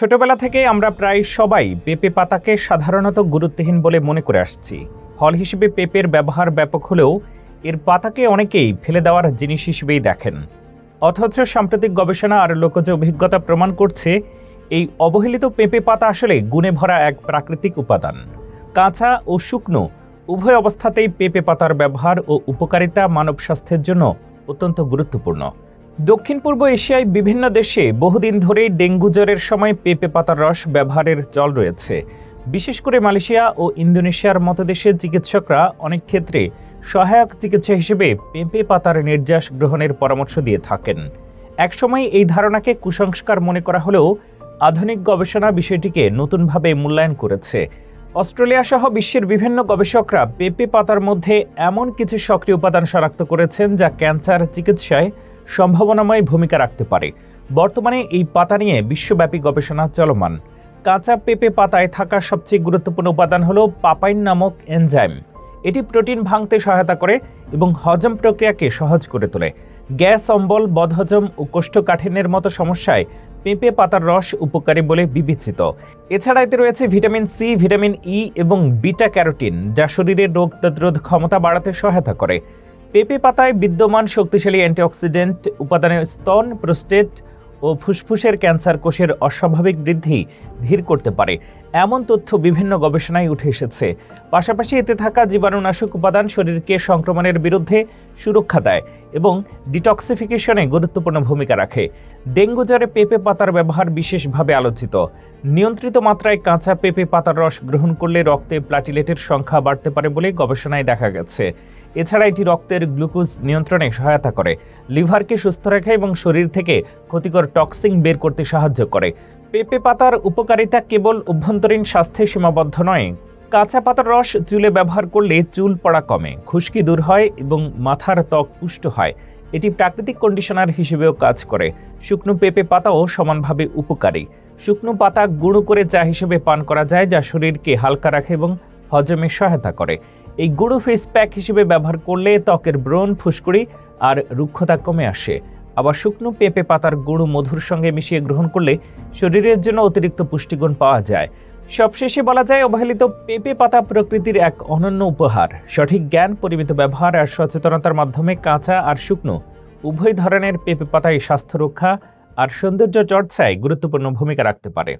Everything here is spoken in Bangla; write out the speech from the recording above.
ছোটবেলা থেকে আমরা প্রায় সবাই পেঁপে পাতাকে সাধারণত গুরুত্বহীন বলে মনে করে আসছি। ফল হিসেবে পেঁপের ব্যবহার ব্যাপক হলেও এর পাতাকে অনেকেই ফেলে দেওয়ার জিনিস হিসেবেই দেখেন। অথচ সাম্প্রতিক গবেষণা আর লোকজ অভিজ্ঞতা প্রমাণ করছে, এই অবহেলিত পেঁপে পাতা আসলে গুণে ভরা এক প্রাকৃতিক উপাদান। কাঁচা ও শুকনো উভয় অবস্থাতেই পেঁপে পাতার ব্যবহার ও উপকারিতা মানব স্বাস্থ্যের জন্য অত্যন্ত গুরুত্বপূর্ণ। দক্ষিণ পূর্ব এশিয়ায় বিভিন্ন দেশে বহুদিন ধরেই ডেঙ্গু জ্বরের সময় পেঁপে পাতার রস ব্যবহারের চল রয়েছে। বিশেষ করে মালয়েশিয়া ও ইন্দোনেশিয়ার মতো দেশের চিকিৎসকরা অনেক ক্ষেত্রে সহায়ক চিকিৎসা হিসেবে পেঁপে পাতার নির্যাস গ্রহণের পরামর্শ দিয়ে থাকেন। একসময় এই ধারণাকে কুসংস্কার মনে করা হলেও আধুনিক গবেষণা বিষয়টিকে নতুনভাবে মূল্যায়ন করেছে। অস্ট্রেলিয়া সহ বিশ্বের বিভিন্ন গবেষকরা পেঁপে পাতার মধ্যে এমন কিছু সক্রিয় উপাদান শনাক্ত করেছেন যা ক্যান্সার চিকিৎসায় সম্ভাবনাময় ভূমিকা রাখতে পারে। বর্তমানে এই পাতা নিয়ে বিশ্বব্যাপী গবেষণা চলমান। কাঁচা পেঁপে পাতায় থাকা সবচেয়ে গুরুত্বপূর্ণ উপাদান হল পাপাইন নামক এনজাইম। এটি প্রোটিন ভাঙতে সহায়তা করে এবং হজম প্রক্রিয়াকে সহজ করে তোলে। গ্যাস, অম্বল, বদহজম ও কোষ্ঠকাঠিন্যের মতো সমস্যায় পেঁপে পাতার রস উপকারী বলে বিবেচিত। এছাড়া এতে রয়েছে ভিটামিন সি, ভিটামিন ই এবং বিটা ক্যারোটিন, যা শরীরের রোগ প্রতিরোধ ক্ষমতা বাড়াতে সহায়তা করে। পেঁপে পাতায় বিদ্যমান শক্তিশালী অ্যান্টিঅক্সিডেন্ট উপাদানের স্তন, প্রোস্টেট ও ফুসফুসের ক্যান্সার কোষের অস্বাভাবিক বৃদ্ধি ধীর করতে পারে। এমন তথ্য বিভিন্ন গবেষণায় উঠে এসেছে। পাশাপাশি এতে থাকা জীবাণুনাশক উপাদান শরীরকে সংক্রমণের বিরুদ্ধে সুরক্ষা দেয় এবং ডিটক্সিফিকেশনে গুরুত্বপূর্ণ ভূমিকা রাখে। ডেঙ্গু জ্বরে পেঁপে পাতার ব্যবহার বিশেষভাবে আলোচিত। নিয়ন্ত্রিত মাত্রায় কাঁচা পেঁপে পাতার রস গ্রহণ করলে রক্তে প্লাটিলেটের সংখ্যা বাড়তে পারে বলে গবেষণায় দেখা গেছে। এছাড়া এটি রক্তের গ্লুকোজ নিয়ন্ত্রণে সহায়তা করে, লিভারকে সুস্থ রাখে এবং শরীর থেকে ক্ষতিকর টক্সিন বের করতে সাহায্য করে। পেঁপে পাতার উপকারিতা কেবল অভ্যন্তরীণ স্বাস্থ্যে সীমাবদ্ধ নয়। কাঁচা পাতার রস চুলে ব্যবহার করলে চুল পড়া কমে, খুশকি দূর হয় এবং মাথার ত্বক পুষ্ট হয়। এটি প্রাকৃতিক কন্ডিশনার হিসেবেও কাজ করে। শুকনো পেঁপে পাতাও সমানভাবে উপকারী। শুকনো পাতা গুঁড়ো করে চা হিসেবে পান করা যায়, যা শরীরকে হালকা রাখে এবং হজমে সহায়তা করে। এই গুঁড়ো ফেস প্যাক হিসেবে ব্যবহার করলে ত্বকের ব্রণ, ফুসকুড়ি আর রুক্ষতা কমে আসে। আবার শুকনো পেঁপে পাতার গুঁড়ো মধুর সঙ্গে মিশিয়ে গ্রহণ করলে শরীরের জন্য অতিরিক্ত পুষ্টিগুণ পাওয়া যায়। সবশেষে বলা যায়, অবহেলিত পেঁপে পাতা প্রকৃতির এক অনন্য উপহার। সঠিক জ্ঞান, পরিমিত ব্যবহার আর সচেতনতার মাধ্যমে কাঁচা আর শুকনো, উভয় ধরনের পেঁপে পাতায় স্বাস্থ্য রক্ষা আর সৌন্দর্য চর্চায় গুরুত্বপূর্ণ ভূমিকা রাখতে পারে।